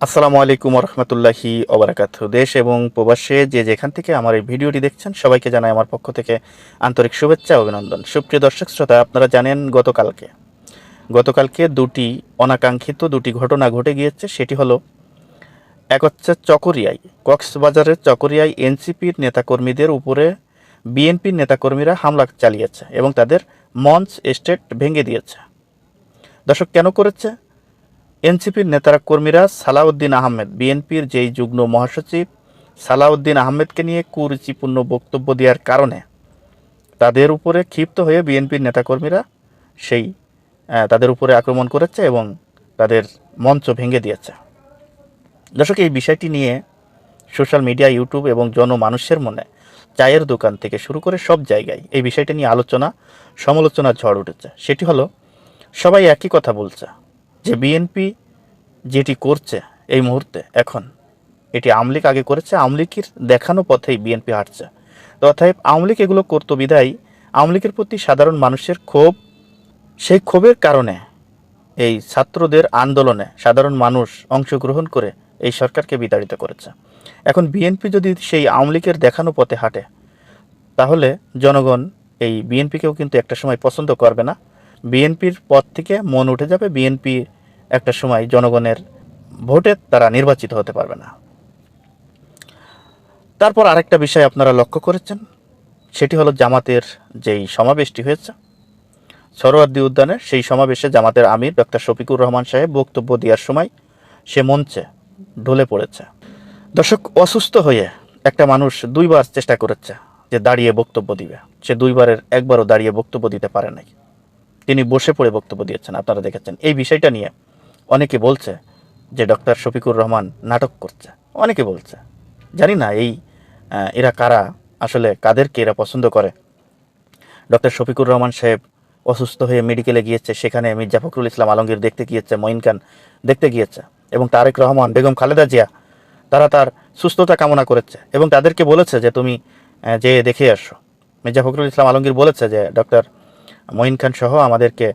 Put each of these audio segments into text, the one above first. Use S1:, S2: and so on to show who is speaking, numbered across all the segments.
S1: আসসালামু আলাইকুম রহমতুল্লাহি ওবরাকাত দেশ এবং প্রবাসে যে যেখান থেকে আমার এই ভিডিওটি দেখছেন, সবাইকে জানাই আমার পক্ষ থেকে আন্তরিক শুভেচ্ছা অভিনন্দন। সুপ্রিয় দর্শক শ্রোতা, আপনারা জানেন গতকালকে। গতকালকে দুটি অনাকাঙ্ক্ষিত দুটি ঘটনা ঘটে গিয়েছে, সেটি হলো, এক হচ্ছে চকরিয়ায়, কক্সবাজারের চকরিয়ায় এনসিপির নেতাকর্মীদের উপরে বিএনপির নেতাকর্মীরা হামলা চালিয়েছে এবং তাদের মঞ্চ এস্টেট ভেঙে দিয়েছে। দর্শক, কেন করেছে? এনসিপির নেতারা কর্মীরা সালাউদ্দিন আহমেদ, বিএনপির যেই যুগ্ম মহাসচিব, সালাউদ্দিন আহমেদকে নিয়ে কুরুচিপূর্ণ বক্তব্য দেওয়ার কারণে তাদের উপরে ক্ষিপ্ত হয়ে বিএনপির নেতাকর্মীরা সেই তাদের উপরে আক্রমণ করেছে এবং তাদের মঞ্চ ভেঙে দিয়েছে। দর্শক, এই বিষয়টি নিয়ে সোশ্যাল মিডিয়া, ইউটিউব এবং জনমানুষের মনে চায়ের দোকান থেকে শুরু করে সব জায়গায় এই বিষয়টি নিয়ে আলোচনা সমালোচনা ঝড় উঠেছে। সেটি হলো, সবাই একই কথা বলছে যে বিএনপি যেটি করছে এই মুহূর্তে, এখন। এটি আমলিক আগে করেছে আমলিকের দেখানো পথেই বিএনপি হাঁটছে। অতএব আমলিক এগুলো করতো বিদায়। আমলিকের প্রতি সাধারণ মানুষের ক্ষোভ, সেই ক্ষোভের কারণে এই ছাত্রদের আন্দোলনে সাধারণ মানুষ অংশগ্রহণ করে এই সরকারকে বিতাড়িত করেছে। এখন বিএনপি যদি সেই আমলিকের দেখানো পথে হাঁটে, তাহলে জনগণ এই বিএনপিকেও কিন্তু একটা সময় পছন্দ করবে না। বিএনপির পথ থেকে মন উঠে যাবে, বিএনপি একটা সময় জনগণের ভোটে তারা নির্বাচিত হতে পারবে না। তারপর আরেকটা বিষয় আপনারা লক্ষ্য করেছেন, সেটি হলো জামাতের যেই সমাবেশটি হয়েছে, সরোয়ার্দি উদ্যানের সেই সমাবেশে জামাতের আমির ডক্টর শফিকুর রহমান সাহেব বক্তব্য দেওয়ার সময় সে মঞ্চে ঢলে পড়েছে। দর্শক, অসুস্থ হয়ে একটা মানুষ দুইবার চেষ্টা করেছে যে দাঁড়িয়ে বক্তব্য দিবে। সে দুইবারের একবারও দাঁড়িয়ে বক্তব্য দিতে পারে নাই। তিনি বসে পড়ে বক্তব্য দিয়েছেন, আপনারা দেখেছেন। এই বিষয়টা নিয়ে অনেকে বলছে যে ডক্টর শফিকুর রহমান নাটক করছে। অনেকে বলছে। জানি না এই এরা কারা, আসলে কাদেরকে এরা পছন্দ করে। ডক্টর শফিকুর রহমান সাহেব অসুস্থ হয়ে মেডিকেলে গিয়েছে, সেখানে মির্জা ফখরুল ইসলাম আলমগীর দেখতে গিয়েছে, মঈন খান দেখতে গিয়েছে, এবং তারেক রহমান, বেগম খালেদা জিয়া, তারা তার সুস্থতা কামনা করেছে, এবং তাদেরকে বলেছে যে তুমি যেয়ে দেখে আসো। মির্জা ফখরুল ইসলাম আলমগীর বলেছে যে, ডক্টর মঈন খান সহ আমাদেরকে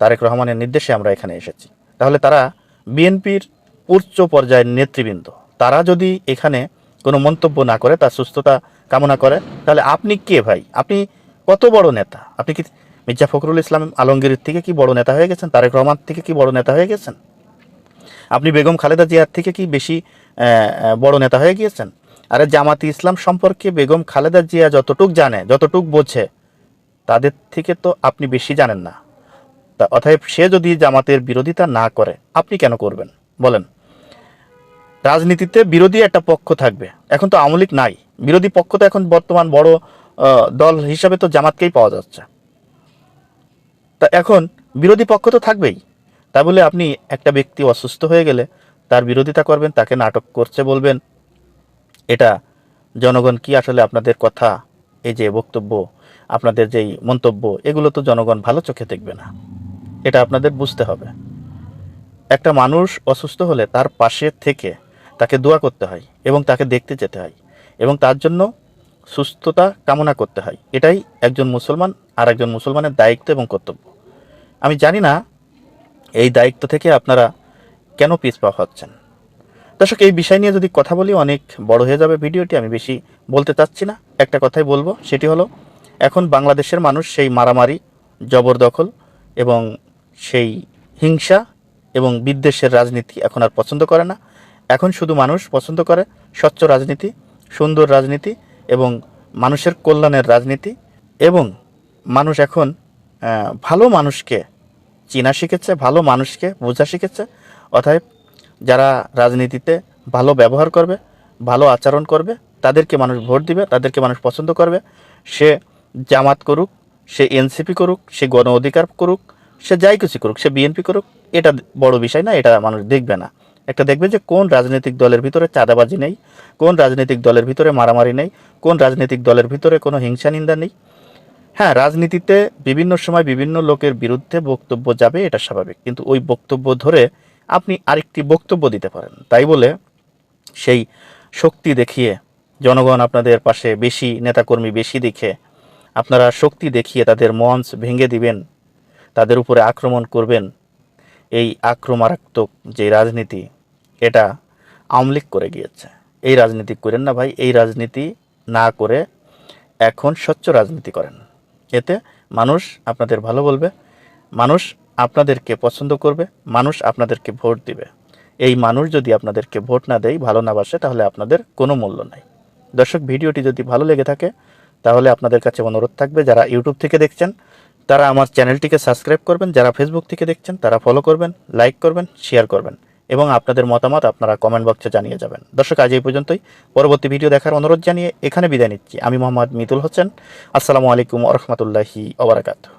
S1: তারেক রহমানের নির্দেশে আমরা এখানে এসেছি। তাহলে তারা বিএনপির উচ্চ পর্যায়ের নেতৃবৃন্দ। তারা যদি এখানে কোনো মন্তব্য না করে, তার সুস্থতা কামনা করে, তাহলে আপনি কে ভাই? আপনি কত বড় নেতা? আপনি কি মির্জা ফখরুল ইসলাম আলমগীরের থেকে কি বড় নেতা হয়ে গেছেন? তারেক রহমান থেকে কি বড় নেতা হয়ে গেছেন? আপনি বেগম খালেদা জিয়ার থেকে কি বেশি বড় নেতা হয়ে গিয়েছেন? আরে জামাতি ইসলাম সম্পর্কে বেগম খালেদা জিয়া যতটুক জানে, যতটুক বোঝে, তাদের থেকে তো আপনি বেশি জানেন না। তা অতএব সে যদি জামাতের বিরোধিতা না করে, আপনি কেন করবেন? বলেন। রাজনীতিতে বিরোধী একটা পক্ষ থাকবে। এখন তো আওয়ামী লীগ নাই। বিরোধী পক্ষ তো এখন বর্তমান বড় দল হিসাবে তো জামাতকেই পাওয়া যাচ্ছে। তা এখন বিরোধী পক্ষ তো থাকবেই। তা বলে আপনি একটা ব্যক্তি অসুস্থ হয়ে গেলে তার বিরোধিতা করবেন, তাকে নাটক করছে বলবেন। এটা জনগণ কি আসলে আপনাদের কথা? এই যে বক্তব্য, আপনাদের যেই মন্তব্য, এগুলো তো জনগণ ভালো চোখে দেখবে না। এটা আপনাদের বুঝতে হবে। একটা মানুষ অসুস্থ হলে তার পাশে থেকে তাকে দোয়া করতে হয় এবং তাকে দেখতে যেতে হয় এবং তার জন্য সুস্থতা কামনা করতে হয়। এটাই একজন মুসলমান আর একজন মুসলমানের দায়িত্ব এবং কর্তব্য। আমি জানি না এই দায়িত্ব থেকে আপনারা কেন পিছপা হচ্ছেন। দর্শক, এই বিষয় নিয়ে যদি কথা বলি, অনেক বড় হয়ে যাবে ভিডিওটি, আমি বেশি বলতে চাচ্ছি না। একটা কথাই বলব, সেটি হলো, এখন বাংলাদেশের মানুষ সেই মারামারি, জবরদখল এবং সেই হিংসা এবং বিদ্বেষের রাজনীতি এখন আর পছন্দ করে না। এখন শুধু মানুষ পছন্দ করে স্বচ্ছ রাজনীতি, সুন্দর রাজনীতি এবং মানুষের কল্যাণের রাজনীতি এবং মানুষ এখন ভালো মানুষকে চেনা শিখেছে, ভালো মানুষকে বোঝা শিখেছে। অতএব যারা রাজনীতিতে ভালো ব্যবহার করবে, ভালো আচরণ করবে, তাদেরকে মানুষ ভোট দিবে, তাদেরকে মানুষ পছন্দ করবে। সে জামাত করুক, সে এনসিপি করুক, সে গণ অধিকার করুক সে যাই কিছু করুক, সে বিএনপি করুক, এটা বড় বিষয় না, এটা মানুষ দেখবে না। একটা দেখবে যে কোন রাজনৈতিক দলের ভিতরে চাঁদাবাজি নেই, কোন রাজনৈতিক দলের ভিতরে মারামারি নেই, কোন রাজনৈতিক দলের ভিতরে কোনো হিংসা নিন্দা নেই। হ্যাঁ রাজনীতিতে বিভিন্ন সময় বিভিন্ন লোকের বিরুদ্ধে বক্তব্য যাবে, এটা স্বাভাবিক। কিন্তু ওই বক্তব্য ধরে আপনি আরেকটি বক্তব্য দিতে পারেন। তাই বলে সেই শক্তি দেখিয়ে, জনগণ আপনাদের পাশে বেশি, নেতাকর্মী বেশি দেখে, আপনারা শক্তি দেখিয়ে তাদের মঞ্চ ভেঙে দিবেন তাদের উপরে আক্রমণ করবেন, এই আক্রমণাত্মক যে রাজনীতি, এটা আওয়ামী করে গিয়েছে। এই রাজনীতি করেন না ভাই, এই রাজনীতি না করে এখন স্বচ্ছ রাজনীতি করেন। এতে মানুষ আপনাদের ভালো বলবে, মানুষ আপনাদেরকে পছন্দ করবে, মানুষ আপনাদেরকে ভোট দিবে। এই মানুষ যদি আপনাদেরকে ভোট না দেয়, ভালো না বাসে, তাহলে আপনাদের কোনো মূল্য নাই। দর্শক, ভিডিওটি যদি ভালো লেগে থাকে, তাহলে আপনাদের কাছে অনুরোধ থাকবে, যারা ইউটিউব থেকে দেখছেন তারা আমার চ্যানেলটিকে সাবস্ক্রাইব করবেন, যারা ফেসবুক থেকে দেখছেন তারা ফলো করবেন লাইক করবেন শেয়ার করবেন এবং আপনাদের মতামত আপনারা কমেন্ট বক্সে জানিয়ে যাবেন। দর্শক, আজ এই পর্যন্তই। পরবর্তী ভিডিও দেখার অনুরোধ জানিয়ে এখানে বিদায় নিচ্ছি। আমি মোহাম্মদ মিতুল হোসেন। আসসালামু আলাইকুম রহমতুল্লাহি ওবরাকাতু